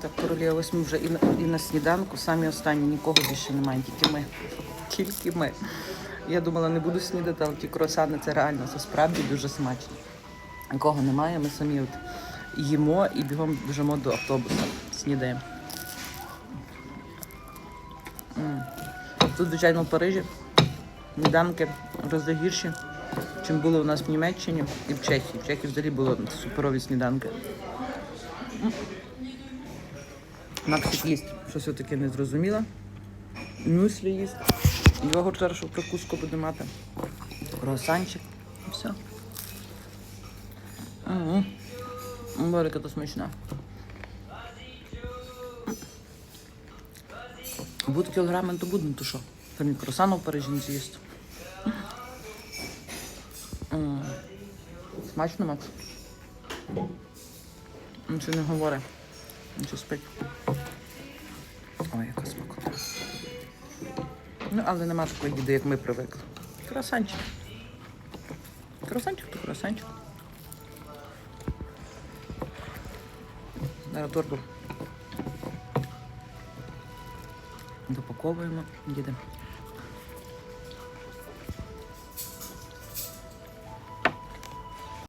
Так, королева, ось ми вже і на, і на сніданку, самі останні, нікого більше немає, тільки ми. Тільки ми. Я думала, не буду снідати, але ті круасани це реально, це справді дуже смачно. Нікого немає, ми самі от їмо і бігом біжимо до автобуса. Снідаємо. Тут, звичайно, в Парижі сніданки рази гірші, чим було у нас в Німеччині і в Чехії. В Чехії взагалі були суперові сніданки. Максик їсть щось таке незрозуміле. Мюслі їсть. Його зараз прикуску буде мати. Круасанчик. Все. Борика то смачна. Будуть кілограми, то будуть, то що? Там і круасану в Парижі не з'їсти. Смачно, Макс? Нічого не говорить. Нічого спить. Ну, але нема такої їди, як ми привикли. Красанчик. Красанчик то красанчик. Зараз торбу допаковуємо, їдемо.